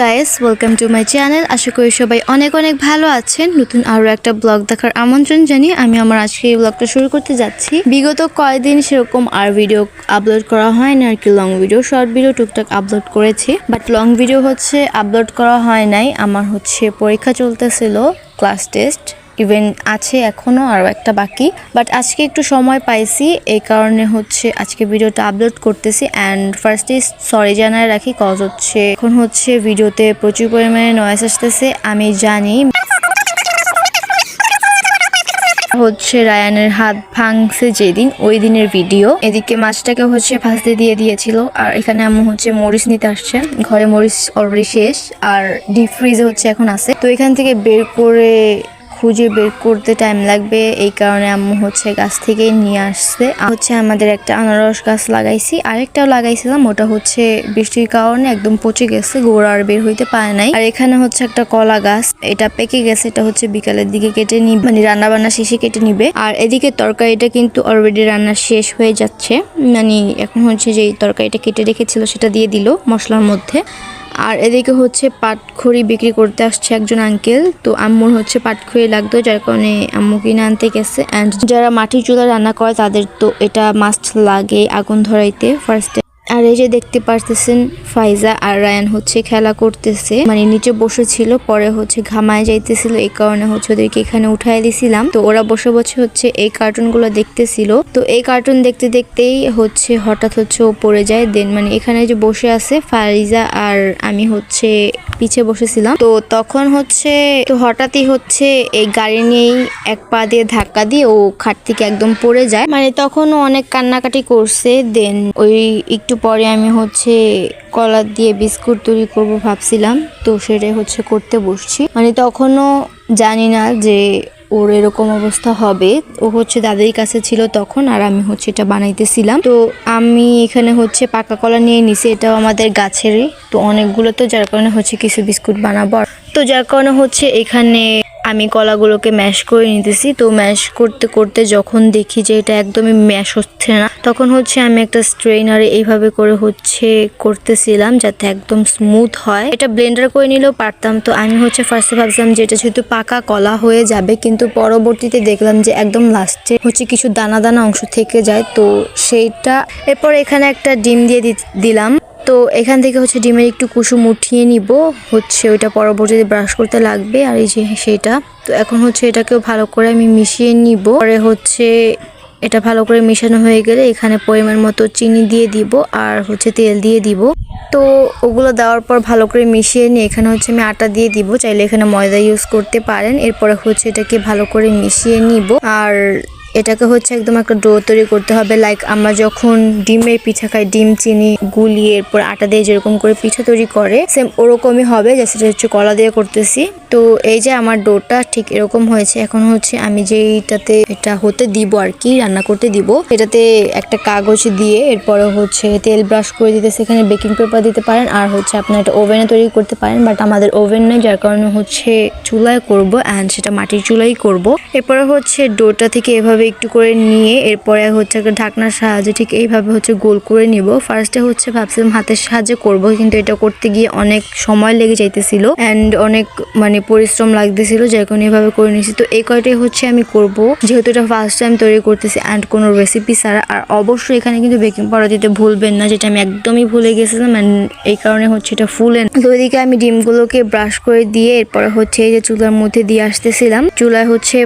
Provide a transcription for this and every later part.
Guys welcome to my channel আশা করি সবাই অনেক অনেক ভালো আছেন। নতুন আরও একটা ব্লগ দেখার আমন্ত্রণ জানিয়ে আমি আমার আজকে এই ব্লগটা শুরু করতে যাচ্ছি। বিগত কয়েকদিন সেরকম আর ভিডিও আপলোড করা হয় না আর কি লং ভিডিও শর্ট ভিডিও টুকটাক আপলোড করেছি। বাট লং ভিডিও হচ্ছে আপলোড করা হয় নাই। আমার হচ্ছে পরীক্ষা চলতেছিল ক্লাস টেস্ট ইভেন আছে এখনও আরও একটা বাকি। বাট আজকে একটু সময় পাইছি, এই কারণে হচ্ছে আজকে ভিডিওটা আপলোড করতেছি। অ্যান্ড ফার্স্টে সরি জানায় রাখি কজ হচ্ছে, এখন হচ্ছে ভিডিওতে প্রচুর পরিমাণে নয়েস আসতেছে, আমি জানি। হচ্ছে রায়ানের হাত ভাঙছে যেদিন, ওই দিনের ভিডিও। এদিকে মাছটাকে হচ্ছে ভাজতে দিয়ে দিয়েছিল, আর এখানে আম্মু হচ্ছে মরিচ নিতে আসছে। ঘরে মরিচ অলরেডি শেষ, আর ডিপ ফ্রিজে হচ্ছে এখন আছে। তো এখান থেকে বের করে খুঁজে বের করতে টাইম লাগবে। এই কারণে আম্মু হচ্ছে গাছ থেকে নিয়ে আসছে। হচ্ছে আমাদের একটা আনারস গাছ লাগাইছি। আরেকটাও লাগাইছিলাম, ওটা হচ্ছে বৃষ্টির কারণে একদম পচে গেছে, গোড়া আর বের হইতে পারে নাই। আর এখানে হচ্ছে একটা কলা গাছ, এটা পেকে গেছে, এটা হচ্ছে বিকালের দিকে কেটে নিবে মানে রান্না বান্না শেষে কেটে নিবে। আর এদিকে তরকারিটা কিন্তু অলরেডি রান্না শেষ হয়ে যাচ্ছে। মানে এখন হচ্ছে যে তরকারিটা কেটে রেখেছিল, সেটা দিয়ে দিল মশলার মধ্যে। আর এদিকে হচ্ছে পাটখড়ি বিক্রি করতে আসছে একজন আঙ্কেল তো আম্মুর হচ্ছে পাটখড়ি লাগতো, যার কারণে আম্মু কিনে আনতে গেছে। অ্যান্ড যারা মাটির চুলা রান্না করে, তাদের তো এটা মাস্ট লাগে আগুন ধরাইতে ফার্স্টে আর এই যে দেখতে পারতেছেন, ফাইজা আর রায়ান হচ্ছে খেলা করতেছে। মানে নিচে বসেছিল, পরে হচ্ছে ঘামায় যাইতেছিল, এই কারণে হচ্ছে ওদেরকে এখানে উঠাই দিছিলাম। তো ওরা বসে বসে হচ্ছে এই কার্টুনগুলো দেখতেছিল। তো এই কার্টুন দেখতে দেখতেই হচ্ছে হঠাৎ হচ্ছে ও পড়ে যায়। দেন মানে এখানে যে বসে আছে ফারিজা আর আমি হচ্ছে পিছে বসেছিলাম। তো তখন হচ্ছে, তো হঠাৎই হচ্ছে এই গাড়ি নিয়েই এক পা দিয়ে ধাক্কা দিয়ে ও খাট থেকে একদম পড়ে যায়। মানে তখন অনেক কান্নাকাটি করছে। দেন ওই একটু পরে আমি হচ্ছে কলা দিয়ে বিস্কুট তৈরি করব ভাবছিলাম, তো সেটাই হচ্ছে করতে বসছি। মানে তখনও জানি না যে ওর এরকম অবস্থা হবে। ও হচ্ছে দাদির কাছে ছিল তখন, আর আমি হচ্ছে এটা বানাইতেছিলাম। তো আমি এখানে হচ্ছে পাকা কলা নিয়ে নিছি, এটাও আমাদের গাছেরই। তো অনেকগুলো তো যার কারণে হচ্ছে কিছু বিস্কুট বানাবো। তো যার কারণে হচ্ছে এখানে আমি কলাগুলোকে ম্যাশ করে নিতেছি। তো ম্যাশ করতে করতে যখন দেখি যে এটা একদমই ম্যাশ হচ্ছে না, তখন হচ্ছে আমি একটা স্ট্রেনারে এইভাবে করে হচ্ছে করতেছিলাম যাতে একদম স্মুথ হয়। এটা ব্লেন্ডার করে নিলেও পারতাম। তো আমি হচ্ছে ফার্স্টে ভাবছিলাম যে এটা যেহেতু পাকা কলা হয়ে যাবে, কিন্তু পরবর্তীতে দেখলাম যে একদম লাস্টে হচ্ছে কিছু দানা দানা অংশ থেকে যায়। তো সেইটা, এরপর এখানে একটা ডিম দিয়ে দিলাম। তো এখান থেকে হচ্ছে ডিমের একটু কুসুম উঠিয়ে নিব। হচ্ছে ওইটা পরবর্তীতে ব্রাশ করতে লাগবে, আর এই যে সেটা তো এখন হচ্ছে এটাকেও ভালো করে আমি মিশিয়ে নিব। পরে হচ্ছে এটা ভালো করে মিশানো হয়ে গেলে এখানে পরিমাণ মতো চিনি দিয়ে দিব আর হচ্ছে তেল দিয়ে দিব। তো ওগুলো দেওয়ার পর ভালো করে মিশিয়ে নিয়ে এখানে হচ্ছে আমি আটা দিয়ে দিব। চাইলে এখানে ময়দা ইউজ করতে পারেন। এরপরে হচ্ছে এটাকে ভালো করে মিশিয়ে নিব। আর এটাকে হচ্ছে একদম একটা ডো তৈরি করতে হবে লাইক আমরা যখন ডিমের পিঠা খাই, ডিম, চিনি, গুলিয়ে এরপর আটা দিয়ে যেরকম করে পিঠা তৈরি করে সেম ওরকমই হবে যে সেটা হচ্ছে কলা দিয়ে করতেছি। তো এই যে আমার ডোটা ঠিক এরকম হয়েছে, এখন হচ্ছে আমি যেইটাতে এটা হতে দিব আর কি, রান্না করতে দিব, এটাতে একটা কাগজ দিয়ে এরপরে হচ্ছে তেল ব্রাশ করে দিতে, সেখানে বেকিং পেপার দিতে পারেন, আর হচ্ছে আপনার এটা ওভেনে তৈরি করতে পারেন, বাট আমাদের ওভেন নেই যার কারণে হচ্ছে চুলায় করব অ্যান্ড সেটা মাটির চুলাই করব। এরপরে হচ্ছে ডোটা থেকে এভাবে একটু করে নিয়ে এরপরে হচ্ছে একটা ঢাকনার সাহায্যে ঠিক এইভাবে হচ্ছে গোল করে নিব। ফার্স্টে হচ্ছে ভাবছিলাম হাতের সাহায্যে করব, কিন্তু এটা করতে গিয়ে অনেক সময় লেগে যাইতেছিল অ্যান্ড অনেক মানে পরিশ্রম লাগতেছিল, যে কোনো এভাবে করে নিয়েছি তো এই কয়টাই হচ্ছে আমি করব যেহেতু এটা ফার্স্ট টাইম তৈরি করতেছি অ্যান্ড কোনো রেসিপি ছাড়া, আর অবশ্যই এখানে কিন্তু বেকিং পাউডার দিতে ভুলবেন না, যেটা আমি একদমই ভুলে গেছিলাম এই কারণে হচ্ছে এটা ফুলে। তো ওইদিকে আমি ডিমগুলোকে ব্রাশ করে দিয়ে এরপরে হচ্ছে এই যে চুলার মধ্যে দিয়ে আসতেছিলাম চুলায় হচ্ছে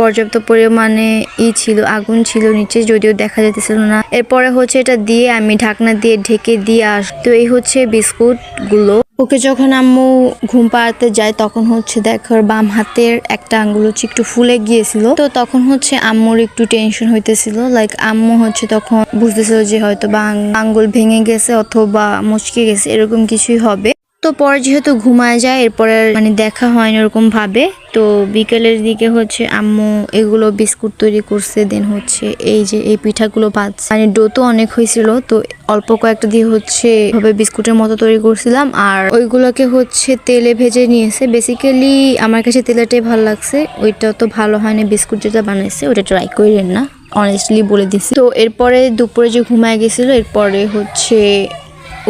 পর্যাপ্ত পরিমাণে ই ছিল, আগুন ছিল নিচে, যদিও দেখা যেতেছিল না। এরপরে হচ্ছে এটা দিয়ে আমি ঢাকনা দিয়ে ঢেকে দিয়ে আস, তো এই হচ্ছে বিস্কুটগুলো ওকে যখন আম্মু ঘুম পাড়াতে যায়, তখন হচ্ছে দেখো বাম হাতের একটা আঙ্গুল হচ্ছে একটু ফুলে গিয়েছিল। তো তখন হচ্ছে আম্মুর একটু টেনশন হইতেছিল। লাইক আম্মু হচ্ছে তখন বুঝতেছিল যে হয়তো বা আঙ্গুল ভেঙে গেছে অথবা মুচকে গেছে, এরকম কিছুই হবে। তো পরে যেহেতু ঘুমায় যায়, এরপরে মানে দেখা হয়নি ওরকম ভাবে। তো বিকেলের দিকে হচ্ছে আম্মু এগুলো বিস্কুট তৈরি করছে দেন হচ্ছে এই যে এই পিঠাগুলো ভাজছে। মানে ডো তো অনেক হয়েছিল, তো অল্প কয়েকটা দিয়ে হচ্ছে ভাবে বিস্কুটের মতো তৈরি করছিলাম। আর ওইগুলোকে হচ্ছে তেলে ভেজে নিয়েছে। বেসিক্যালি আমার কাছে তেলেটাই ভালো লাগছে। ওইটা তো ভালো হয়নি, বিস্কুট যেটা বানাইছে ওটা ট্রাই করেন না। অনেস্টলি বলে দিছি। তো এরপরে দুপুরে যে ঘুমায় গেছিল, এরপরে হচ্ছে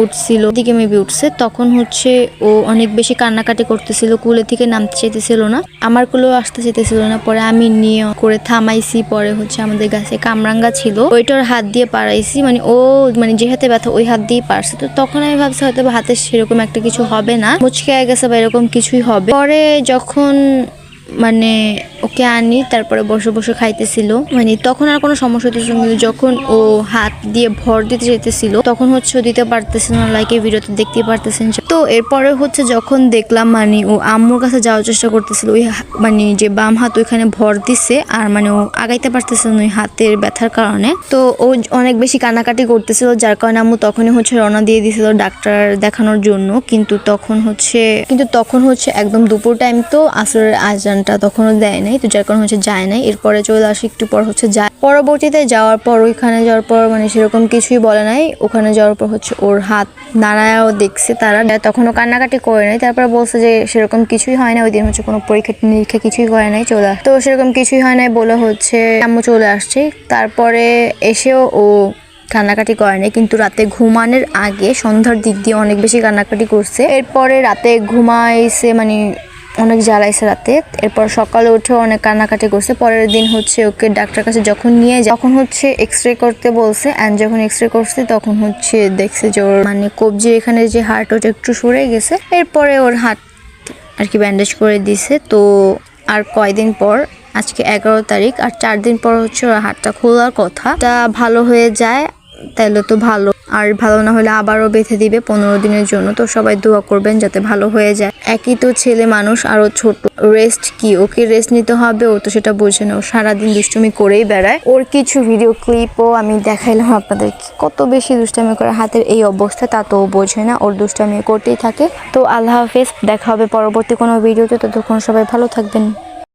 উঠছিল দিকে মেবি উঠছে। তখন হচ্ছে ও অনেক বেশি কান্নাকাটি করতেছিল, কুলে থেকে নামতে চাইতেছিল না। আমার কুলেও আসতে চাইতেছিল না, পরে আমি নিয়ে করে থামাইছি। পরে হচ্ছে আমাদের গাছে কামরাঙ্গা ছিল। ওইটার হাত দিয়ে পারাইছি মানে ও মানে যে হাতে ব্যথা, ওই হাত দিয়ে পারছে। তো তখন আমি ভাবছি হয়তো হাতে সেরকম একটা কিছু হবে না। মুচকে গেছে বা এরকম কিছুই হবে। পরে যখন মানে ওকে আনি, তারপরে বসে বসে খাইতেছিল। মানে তখন আর কোনো সমস্যা হতেছিল না। কিন্তু যখন ও হাত দিয়ে ভর দিতে যেতেছিল তখন হচ্ছে দিতে পারতেছিল না লাইক ভিডিওতে দেখতেই পারতেছেন। তো এরপরে হচ্ছে যখন দেখলাম মানে ও আম্মুর কাছে যাওয়ার চেষ্টা করতেছিল, ওই মানে যে বাম হাত ওইখানে ভর দিছে, আর মানে ও আগাইতে পারতেছিল না ওই হাতের ব্যথার কারণে। তো ও অনেক বেশি কানাকাটি করতেছিল, যার কারণে আম্মু তখনই হচ্ছে রওনা দিয়ে দিয়েছিল ডাক্তার দেখানোর জন্য। কিন্তু তখন হচ্ছে কিন্তু তখন হচ্ছে একদম দুপুর টাইম তো আসরের আজানটা তখনও দেয় নাই, তো যার কারণে হচ্ছে যায় নাই। এরপরে চলে আসি একটু পর হচ্ছে যায়। পরবর্তীতে যাওয়ার পর ওইখানে যাওয়ার পর মানে সেরকম কিছুই বলে নাই। ওখানে যাওয়ার পর হচ্ছে ওর হাত নাড়ায়াও দেখছে তারা। তখনও কান্নাকাটি করে নাই। তারপরে বলছে যে সেরকম কিছুই হয় না ওই দিন হচ্ছে কোনো পরীক্ষা নিরীক্ষা কিছুই করে নাই, চলে তো সেরকম কিছুই হয় নাই বলে হচ্ছে আম্মু চলে আসছে। তারপরে এসেও ও কান্নাকাটি করে নাই। কিন্তু রাতে ঘুমানোর আগে সন্ধ্যার দিক দিয়ে অনেক বেশি কান্নাকাটি করছে। এরপরে রাতে ঘুমাইছে মানে অনেক জ্বালাইছে রাতে। এরপর সকালে উঠে অনেক কান্নাকাটি করছে। পরের দিন হচ্ছে ওকে ডাক্তার কাছে যখন নিয়ে যায়, তখন হচ্ছে এক্স রে করতে বলছে। অ্যান্ড যখন এক্স রে করছে, তখন হচ্ছে দেখছে যে ওর মানে কবজি এখানে যে হার্ট ওটা একটু সরে গেছে। এরপরে ওর হাত আর কি ব্যান্ডেজ করে দিছে। তো আর কয়দিন পর, আজকে এগারো তারিখ, আর চার দিন পর হচ্ছে ওর হাতটা খোলার কথা। তা ভালো হয়ে যায়। তাহলে তো ভালো। আর ভালো না হলে আবারও বেঁধে দিবে পনেরো দিনের জন্য। তো সবাই দোয়া করবেন যাতে ভালো হয়ে যায়। একই তো ছেলে মানুষ, আরও ছোট। রেস্ট কি? ওকে রেস্ট নিতে হবে, ও তো সেটা বোঝে না। ও সারাদিন দুষ্টুমি করেই বেড়ায়। ওর কিছু ভিডিও ক্লিপও আমি দেখাইলাম আপনাদের কত বেশি দুষ্টামি করে হাতের এই অবস্থা, তা তো বোঝে না। ওর দুষ্টামি করতেই থাকে। তো আল্লাহ হাফেজ, দেখা হবে পরবর্তী কোনো ভিডিওতে ততক্ষণ সবাই ভালো থাকবেন।